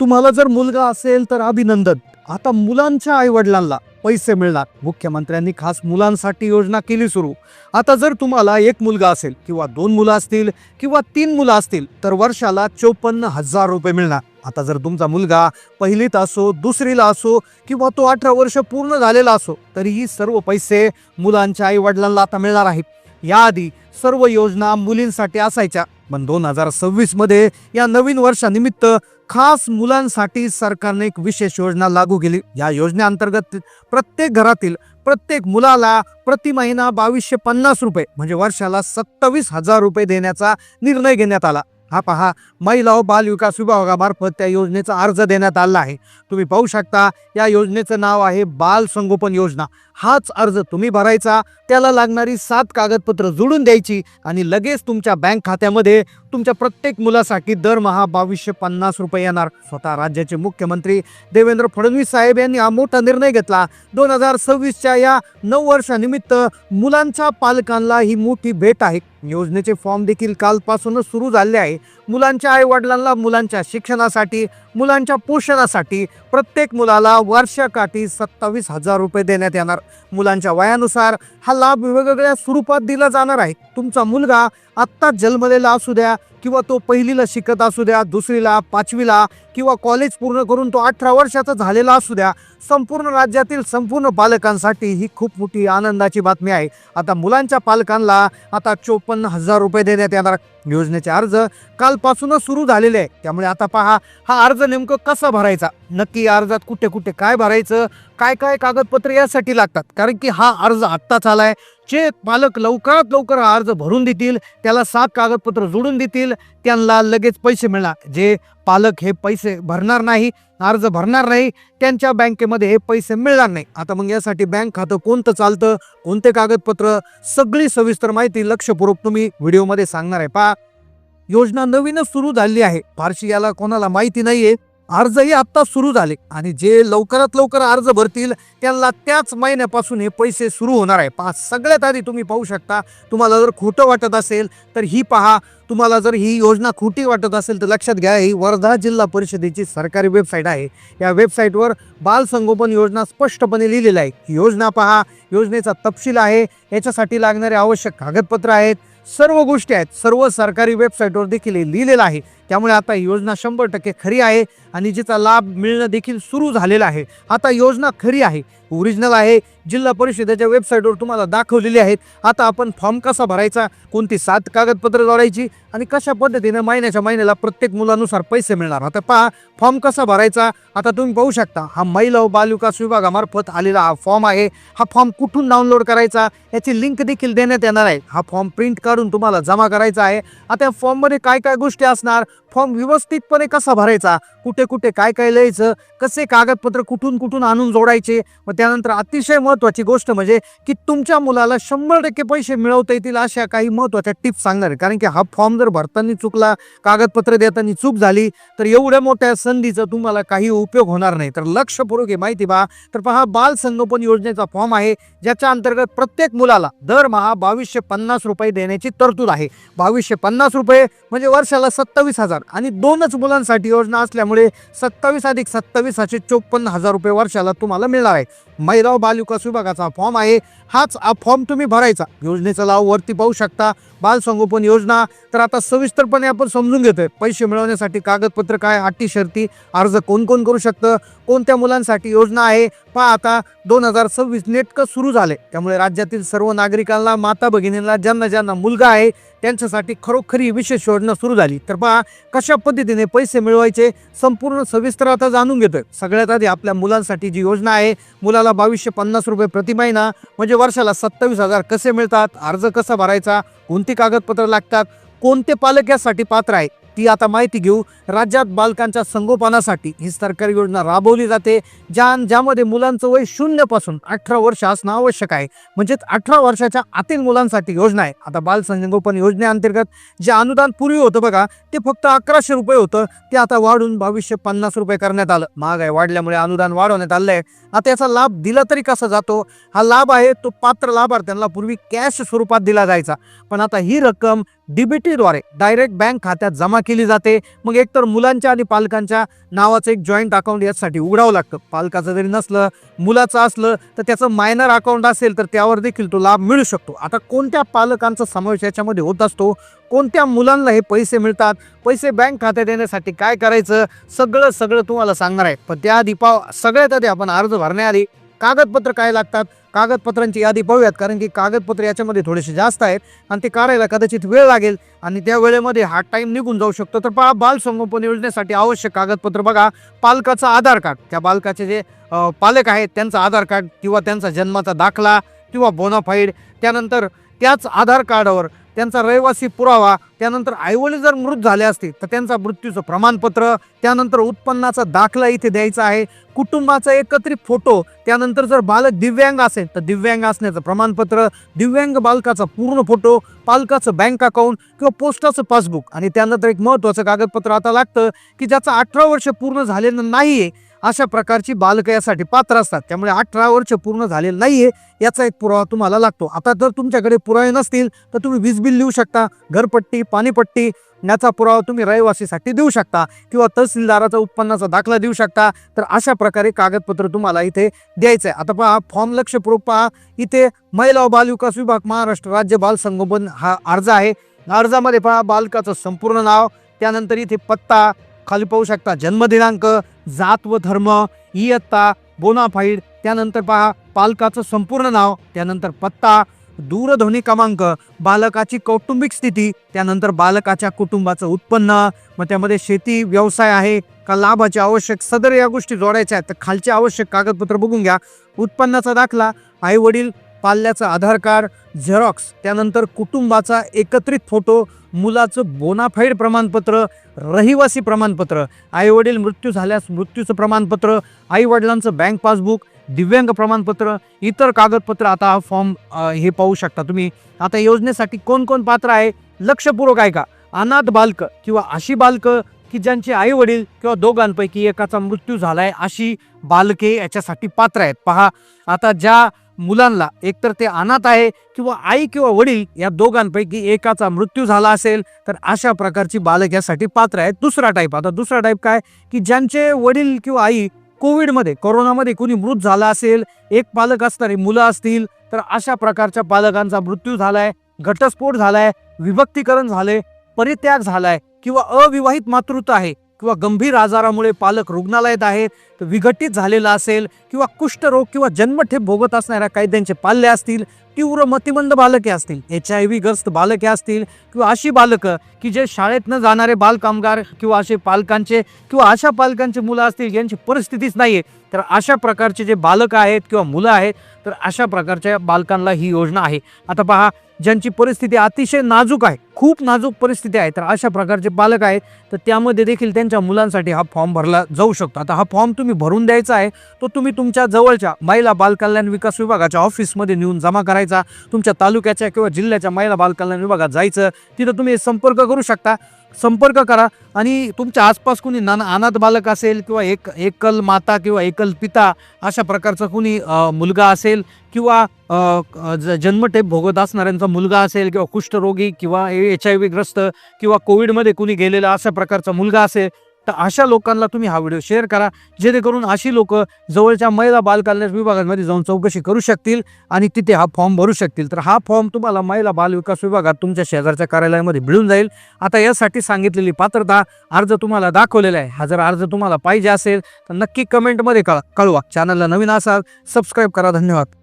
तुम्हाला जर मुलगा असेल तर अभिनंदन. आता मुलांच्या आईवडिलांना पैसे मिळणार. मुख्यमंत्र्यांनी खास मुलांसाठी योजना केली सुरू. आता जर तुम्हाला एक मुलगा असेल किंवा दोन मुलं असतील किंवा तीन मुलं असतील तर वर्षाला चोपन्न हजार रुपये मिळणार. आता जर तुमचा मुलगा पहिलीत असो दुसरीला असो किंवा तो अठरा वर्ष पूर्ण झालेला असो तरीही सर्व पैसे मुलांच्या आईवडिलांना आता मिळणार आहेत. याआधी सर्व योजना मुलींसाठी असायच्या. पण दोन हजार सव्वीसमध्ये या नवीन वर्षानिमित्त खास मुलांसाठी सरकारने एक विशेष योजना लागू केली. या योजनेअंतर्गत प्रत्येक घरातील प्रत्येक मुलाला प्रति महिना बावीसशे पन्नास रुपये म्हणजे वर्षाला सत्तावीस हजार रुपये देण्याचा निर्णय घेण्यात आला. हा पहा महिला व बाल विकास विभागामार्फत त्या योजनेचा अर्ज देण्यात आला आहे. तुम्ही पाहू शकता या योजनेचं नाव आहे बाल संगोपन योजना. हाच अर्ज तुम्ही भरायचा त्याला लागणारी सात कागदपत्र जोडून द्यायची आणि लगेच तुमच्या बँक खात्यामध्ये तुमच्या प्रत्येक मुलासाठी दरमहा बावीसशे पन्नास रुपये येणार. स्वतः राज्याचे मुख्यमंत्री देवेंद्र फडणवीस साहेब यांनी हा मोठा निर्णय घेतला. दोन हजार सव्वीसच्या या नऊ वर्षानिमित्त मुलांच्या पालकांना ही मोठी भेट आहे. योजनेचे फॉर्म देखील कालपासूनच सुरू झाले आहे. मुलांच्या आई वडिलांना मुलांच्या शिक्षणासाठी मुलांच्या पोषणासाठी प्रत्येक मुलाला वर्षाकाठी सत्तावीस हजार रुपये देण्यात येणार. मुलांच्या वयानुसार हा लाभ वेगवेगळ्या स्वरूपात दिला जाणार आहे. तुमचा मुलगा आत्ताच जन्मलेला असू द्या किंवा तो पहिलीला शिकत असू द्या दुसरीला पाचवीला किंवा कॉलेज पूर्ण करून तो अठरा वर्षाचा झालेला असू द्या संपूर्ण राज्यातील संपूर्ण पालकांसाठी ही खूप मोठी आनंदाची बातमी आहे. आता मुलांच्या पालकांना आता चोपन्न हजार रुपये देण्यात येणार. योजनेचे अर्ज काल कालपासूनच सुरू झालेले आहे. त्यामुळे आता पहा हा अर्ज नेमकं कसा भरायचा? नक्की अर्जात कुठे कुठे काय भरायचं? काय काय कागदपत्र यासाठी लागतात? कारण की हा अर्ज आत्ताच आलाय. जे पालक लवकरात लवकर हा अर्ज भरून देतील त्याला सात कागदपत्र जोडून देतील त्यांना लगेच पैसे मिळणार. जे पालक हे पैसे भरणार नाही अर्ज भरणार नाही त्यांच्या बँकेमध्ये हे पैसे मिळणार नाही. आता मग यासाठी बँक खातं कोणतं चालतं? कोणते कागदपत्र? सगळी सविस्तर माहिती लक्षपूर्वक तुम्ही व्हिडिओमध्ये सांगणार आहे. पहा योजना नवीनच सुरू झाली आहे. फारशी याला कोणाला माहिती नाहीये. अर्जही आत्ता सुरू झाले. आणि जे लवकरात लवकर अर्ज भरतील त्यांना त्याच महिन्यापासून हे पैसे सुरू होणार आहे. पहा सगळ्यात आधी तुम्ही पाहू शकता तुम्हाला जर खोटं वाटत असेल तर ही पहा तुम्हाला जर ही योजना खोटी वाटत असेल तर लक्षात घ्या ही वर्धा जिल्हा परिषदेची सरकारी वेबसाईट आहे. या वेबसाईटवर बालसंगोपन योजना स्पष्टपणे लिहिलेली आहे. ही योजना पहा योजनेचा तपशील आहे. याच्यासाठी लागणारे आवश्यक कागदपत्र आहेत. सर्व गोष्टी आहेत. सर्व सरकारी वेबसाईटवर देखील हे लिहिलेलं आहे. त्यामुळे आता योजना शंभर टक्के खरी आहे आणि जिचा लाभ मिळणं देखील सुरू झालेला आहे. आता योजना खरी आहे. ओरिजिनल आहे. जिल्हा परिषदेच्या वेबसाईटवर तुम्हाला दाखवलेली आहेत. आता आपण फॉर्म कसा भरायचा कोणती सात कागदपत्र जोडायची आणि कशा पद्धतीने महिन्याच्या महिन्याला प्रत्येक मुलानुसार पैसे मिळणार. आता पहा फॉर्म कसा भरायचा? आता तुम्ही पाहू शकता हा महिला व बालविकास विभागामार्फत आलेला हा फॉर्म आहे. हा फॉर्म कुठून डाउनलोड करायचा? याची लिंक देखील देण्यात येणार आहे. हा फॉर्म प्रिंट काढून तुम्हाला जमा करायचा आहे. आता या फॉर्ममध्ये काय काय गोष्टी असणार? फॉर्म व्यवस्थितपणे कसा भरायचा? कुठे कुठे काय काय लिहायचं? कसे कागदपत्र कुठून कुठून आणून जोडायचे? व त्यानंतर अतिशय महत्त्वाची गोष्ट म्हणजे की तुमच्या मुलाला शंभर टक्के पैसे मिळवता येतील अशा काही महत्त्वाच्या टिप्स सांगणार आहे. कारण की हा फॉर्म जर भरताना चुकला कागदपत्र देताना चूक झाली तर एवढ्या मोठ्या संधीचा तुम्हाला काही उपयोग होणार नाही. तर लक्षपूर्वक हे माहिती पहा. तर पहा बाल संगोपन योजनेचा फॉर्म आहे ज्याच्या अंतर्गत प्रत्येक मुलाला दरमहा बावीसशे पन्नास रुपये देण्याची तरतूद आहे. बावीसशे पन्नास रुपये म्हणजे वर्षाला सत्तावीस हजार आणि दोनच मुलांसाठी योजना असल्यामुळे सत्तावीस अधिक सत्तावीस असे चोपन्न हजार रुपये वर्षाला तुम्हाला मिळणार आहे. महिला व बालविकास विभागाचा फॉर्म आहे. हाच फॉर्म तुम्ही भरायचा. योजनेचा लाभ वरती पाहू शकता. बाल संगोपन योजना. तर आता सविस्तरपणे आपण समजून घेतोय. पैसे मिळवण्यासाठी कागदपत्र काय अटी शर्ती अर्ज कोण कोण करू शकतं? कोणत्या मुलांसाठी योजना आहे? पहा आता दोन हजार सव्वीस नेटकं सुरू झाले. त्यामुळे राज्यातील सर्व नागरिकांना माता भगिनींना ज्यांना ज्यांना मुलगा आहे त्यांच्यासाठी खरोखरी विशेष योजना सुरू झाली. तर पहा कशा पद्धतीने पैसे मिळवायचे संपूर्ण सविस्तर आता जाणून घेतोय. सगळ्यात आधी आपल्या मुलांसाठी जी योजना आहे मुलाला बावीसशे पन्नास रुपये प्रति महिना म्हणजे वर्षाला सत्तावीस हजार कसे मिळतात अर्ज कसा भरायचा कोणती कागदपत्र लागतात कोणते पालक यासाठी पात्र आहे ती आता माहिती घेऊ. राज्यात बालकांच्या संगोपनासाठी ही सरकारी योजना राबवली जाते. ज्या ज्यामध्ये मुलांचं वय शून्यपासून अठरा वर्ष असणं आवश्यक आहे. म्हणजेच अठरा वर्षाच्या आतील मुलांसाठी योजना आहे. आता बाल संगोपन योजनेअंतर्गत जे अनुदान पूर्वी होतं बघा ते फक्त अकराशे रुपये होतं. ते आता वाढून बावीसशे पन्नास रुपये करण्यात आलं. महागाई वाढल्यामुळे अनुदान वाढवण्यात आलं आहे आता याचा लाभ दिला तरी कसा जातो? हा लाभ आहे तो पात्र लाभार्थ्यांना पूर्वी कॅश स्वरूपात दिला जायचा. पण आता ही रक्कम डीबीटीद्वारे डायरेक्ट बँक खात्यात जमा केली जाते. मग एकतर मुलांच्या आणि पालकांच्या नावाचं एक जॉईंट अकाउंट यासाठी उघडावं लागतं. पालकाचं जरी नसलं मुलाचं असलं तर त्याचं मायनर अकाउंट असेल तर त्यावर देखील तो लाभ मिळू शकतो. आता कोणत्या पालकांचा समावेश याच्यामध्ये होत असतो? कोणत्या मुलांना हे पैसे मिळतात? पैसे बँक खात्यात येण्यासाठी काय करायचं? सगळं सगळं तुम्हाला सांगणार आहे. पण त्याआधी पाव सगळ्यात आधी आपण अर्ज भरण्याआधी कागदपत्र काय लागतात? कागदपत्रांची यादी पाहूयात कारण की कागदपत्र याच्यामध्ये थोडेसे जास्त आहेत आणि ते काढायला कदाचित वेळ लागेल. आणि त्या वेळेमध्ये हा टाईम निघून जाऊ शकतो. तर पहा बालसंगोपन योजनेसाठी आवश्यक कागदपत्र बघा. पालकाचं आधार कार्ड. त्या बालकाचे जे पालक आहेत त्यांचं आधार कार्ड किंवा त्यांचा जन्माचा दाखला किंवा बोनाफाईड त्यानंतर त्याच आधार कार्डावर त्यांचा रहिवासी पुरावा त्यानंतर आईवडील जर मृत झाले असतील तर त्यांचा मृत्यूचं प्रमाणपत्र त्यानंतर उत्पन्नाचा दाखला इथे द्यायचा आहे कुटुंबाचा एकत्रित फोटो त्यानंतर जर बालक दिव्यांग असेल तर दिव्यांग असण्याचं प्रमाणपत्र दिव्यांग बालकाचा पूर्ण फोटो पालकाचं बँक अकाउंट किंवा पोस्टाचं पासबुक. आणि त्यानंतर एक महत्त्वाचं कागदपत्र आता लागतं की ज्याचं अठरा वर्ष पूर्ण झालेलं नाही आहे अशा प्रकारची बालकं यासाठी पात्र असतात. त्यामुळे अठरा वर्ष पूर्ण झालेलं नाही आहे याचा एक पुरावा तुम्हाला लागतो. आता जर तुमच्याकडे पुरावे नसतील तर तुम्ही वीज बिल लिहू शकता घरपट्टी पाणीपट्टी याचा पुरावा तुम्ही रहिवासीसाठी देऊ शकता किंवा तहसीलदाराचा उत्पन्नाचा दाखला देऊ शकता. तर अशा प्रकारे कागदपत्र तुम्हाला इथे द्यायचं आहे आता पहा फॉर्म लक्षपूर्वक पहा. इथे महिला व बालविकास विभाग महाराष्ट्र राज्य बाल संगोपन हा अर्ज आहे. अर्जामध्ये पहा बालकाचं संपूर्ण नाव त्यानंतर इथे पत्ता खाली पाहू शकता जन्मदिनांक जात व धर्म इयत्ता बोनाफाईड त्यानंतर पहा पालकाचं संपूर्ण नाव त्यानंतर पत्ता दूरध्वनी क्रमांक बालकाची कौटुंबिक स्थिती त्यानंतर बालकाच्या कुटुंबाचं उत्पन्न मग त्यामध्ये शेती व्यवसाय आहे का लाभाचे आवश्यक सदर या गोष्टी जोडायच्या आहेत तर खालचे आवश्यक कागदपत्र बघून घ्या. उत्पन्नाचा दाखला आई वडील पाल्याचं आधार कार्ड झेरॉक्स त्यानंतर कुटुंबाचा एकत्रित फोटो मुलाचं बोनाफाईड प्रमाणपत्र रहिवासी प्रमाणपत्र आईवडील मृत्यू झाल्यास मृत्यूचं प्रमाणपत्र आईवडिलांचं बँक पासबुक दिव्यांग प्रमाणपत्र इतर कागदपत्र आता हा फॉर्म हे पाहू शकता तुम्ही. आता योजनेसाठी कोण कोण पात्र आहे? लक्षपूर्वक आहे का अनाथ बालकं किंवा अशी बालकं की ज्यांचे आई वडील किंवा दोघांपैकी एकाचा मृत्यू झाला आहे अशी बालके याच्यासाठी पात्र आहेत. पहा आता ज्या मुलांना एकतर ते अनाथ आहे किंवा आई किंवा वडील या दोघांपैकी एकाचा मृत्यू झाला असेल तर अशा प्रकारची बालक यासाठी पात्र आहेत. दुसरा टाईप आता दुसरा टाईप काय? की ज्यांचे वडील किंवा आई कोविडमध्ये कोरोनामध्ये कोणी मृत झाला असेल एक पालक असणारी मुलं असतील तर अशा प्रकारच्या पालकांचा मृत्यू झालाय घटस्फोट झालाय विभक्तीकरण झाले परित्याग झालाय किंवा अविवाहित मातृत्व आहे. किंवा गंभीर आजारामुळे पालक रुग्णालयात आहेत तर विघटित झालेला असेल किंवा कुष्ठरोग किंवा जन्मठेप भोगत असणाऱ्या कैद्यांचे त्यांचे पाल्य असतील तीव्र मतिमंद बालके असतील एच आय व्ही ग्रस्त बालके असतील किंवा अशी बालकं की जे शाळेत न जाणारे बालकामगार किंवा असे पालकांचे किंवा अशा पालकांचे मुलं असतील यांची परिस्थितीच नाही आहे तर अशा प्रकारचे जे बालकं आहेत किंवा मुलं आहेत तर अशा प्रकारच्या बालकांना ही योजना आहे. आता पहा ज्यांची परिस्थिती अतिशय नाजूक आहे खूप नाजूक परिस्थिती आहे. तर अशा प्रकारचे पालक आहेत तर त्यामध्ये देखील त्यांच्या मुलांसाठी हा फॉर्म भरला जाऊ शकतो. आता हा फॉर्म तुम्ही भरून द्यायचा आहे तो तुम्ही तुमच्या जवळच्या महिला बालकल्याण विकास विभागाच्या ऑफिसमध्ये नेऊन जमा करायचा. तुमच्या तालुक्याच्या किंवा जिल्ह्याच्या महिला बालकल्याण विभागात जायचं तिथं तुम्ही संपर्क करू शकता. संपर्क करा आणि तुमच्या आसपास कुणी नाना अनाथ बालक असेल किंवा एक एकल माता किंवा एकल पिता अशा प्रकारचा कुणी मुलगा असेल किंवा ज- जन्मठेप भोगत असणाऱ्यांचा मुलगा असेल किंवा कुष्ठरोगी किंवा एच आय व्हीग्रस्त किंवा कोविडमध्ये कुणी गेलेला अशा प्रकारचा मुलगा असेल तर अशा लोकांना तुम्ही हा व्हिडिओ शेअर करा जेणेकरून अशी लोक जवळच्या महिला बालकल्याण विभागांमध्ये जाऊन चौकशी करू शकतील आणि तिथे हा फॉर्म भरू शकतील. तर हा फॉर्म तुम्हाला महिला बाल विकास विभागात तुमच्या शेजारच्या कार्यालयामध्ये मिळून जाईल. आता यासाठी सांगितलेली पात्रता अर्ज तुम्हाला दाखवलेला आहे. हा जर अर्ज तुम्हाला पाहिजे असेल तर नक्की कमेंटमध्ये कळ कळवा. चॅनलला नवीन असाल सबस्क्राईब करा. धन्यवाद.